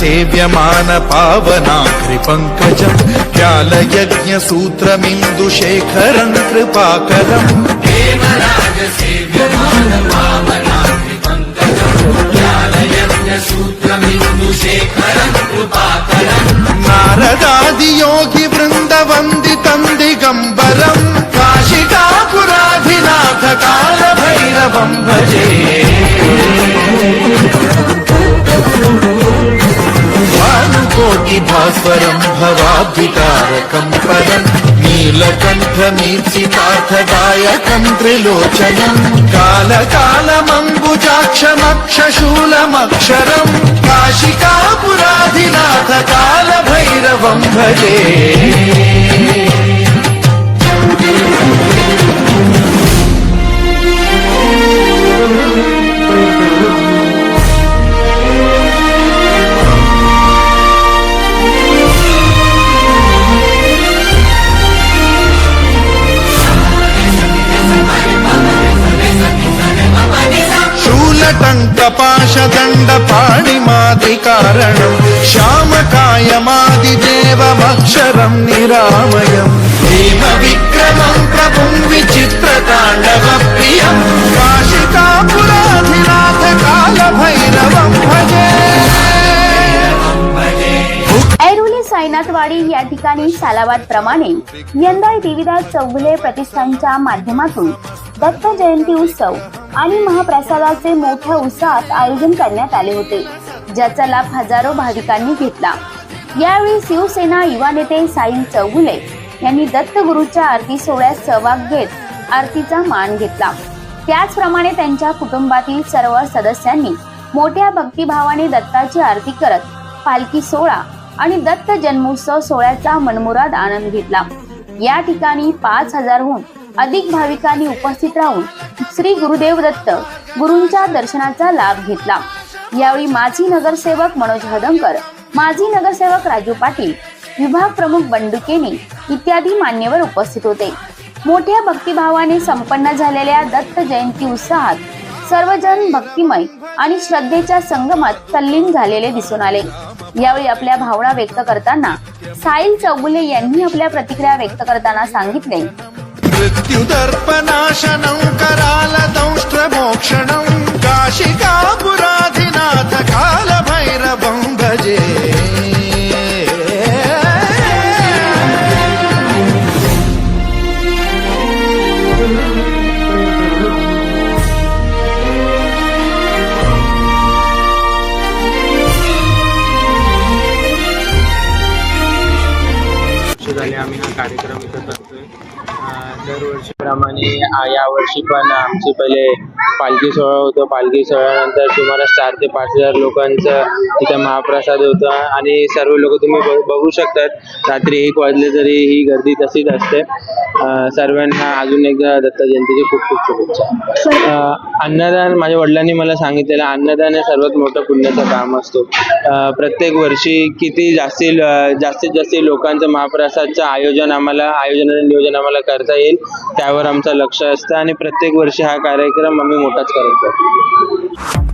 सेव्यमान पावनाग्रिपङ्कजम् व्यालयज्ञसूत्रमिन्दुशेखरम् कृपाकरम् नारदादियोगि భాస్వరం భవాబ్ధికారకం పరం నీలకంఠమీర్చితార్థదాయకం త్రిలోచనం. కాలకాలమంబుజాక్షమక్షశూలమక్షరం. కాశికాపురాధినాథ కాలభైరవం భజే. भजे शूलटङ्कपाशदण्डपाणिमादिकारणम् श्यामकायमादिदेवमक्षरम् निरामयम् भीमविक्रमम् प्रभुम् विचित्रताण्डवप्रियम् काशिकापुराधिनाथ भजे ऐरोली सायनाथवाडी या ठिकाणी सालावाद प्रमाणे यंदा देवीदास चौगुले प्रतिष्ठानच्या माध्यमातून दत्त जयंती उत्सव आणि महाप्रसादाचे मोठ्या उत्साहात आयोजन करण्यात आले होते. ज्याचा लाभ हजारो भाविकांनी घेतला. यावेळी शिवसेना युवा नेते साईल चौगुले यांनी दत्तगुरूच्या आरती सोहळ्यात सहभाग घेत आरतीचा मान घेतला. त्याचप्रमाणे त्यांच्या कुटुंबातील सर्व सदस्यांनी मोठ्या भक्तिभावाने दत्ताची आरती करत पालखी सोहळा आणि दत्त जन्मोत्सव सोहळ्याचा मनमुराद आनंद घेतला. या ठिकाणी पाच हजारहून अधिक भाविकांनी उपस्थित राहून श्री गुरुदेव दत्त गुरूंच्या दर्शनाचा लाभ घेतला. यावेळी माजी नगरसेवक मनोज हदंकर माजी नगरसेवक राजू पाटील विभाग प्रमुख बंडू केने इत्यादी मान्यवर उपस्थित होते. मोठ्या भक्तिभावाने संपन्न झालेल्या दत्त जयंती उत्साहात सर्वजन भक्तिमय आणि श्रद्धेच्या संगमात तल्लीन झालेले दिसून आले. यावेळी आपल्या भावना व्यक्त करताना साईल चौगुले यांनी आपल्या प्रतिक्रिया व्यक्त करताना सांगितले. मृत्युदर्पनाशनम् करालदंष्ट्रमोक्षणम् काल कालभैरवम् भजे झाले आम्ही हा कार्यक्रम इथं करतोय. दरवर्षीप्रमाणे यावर्षी पण आमची पहिले पालखी सोहळा होतो. पालखी सोहळ्यानंतर सुमारे चार ते पाच हजार लोकांचं तिथं महाप्रसाद होता. आणि सर्व लोक तुम्ही बघू शकतात. रात्री एक वाजले तरी ही गर्दी तशीच असते. सर्वांना अजून एकदा दत्त जयंतीची खूप खूप शुभेच्छा. अन्नदान माझ्या वडिलांनी मला सांगितलेलं अन्नदान हे सर्वात मोठं पुण्याचं काम असतो. प्रत्येक वर्षी किती जास्ती जास्तीत जास्त लोकांचं महाप्रसादचं आयोजन आम्हाला आयोजन आणि नियोजन आम्हाला करता येईल. त्यावर आमचं लक्ष असतं. आणि प्रत्येक वर्षी हा कार्यक्रम आम्ही मोठाच करत जातो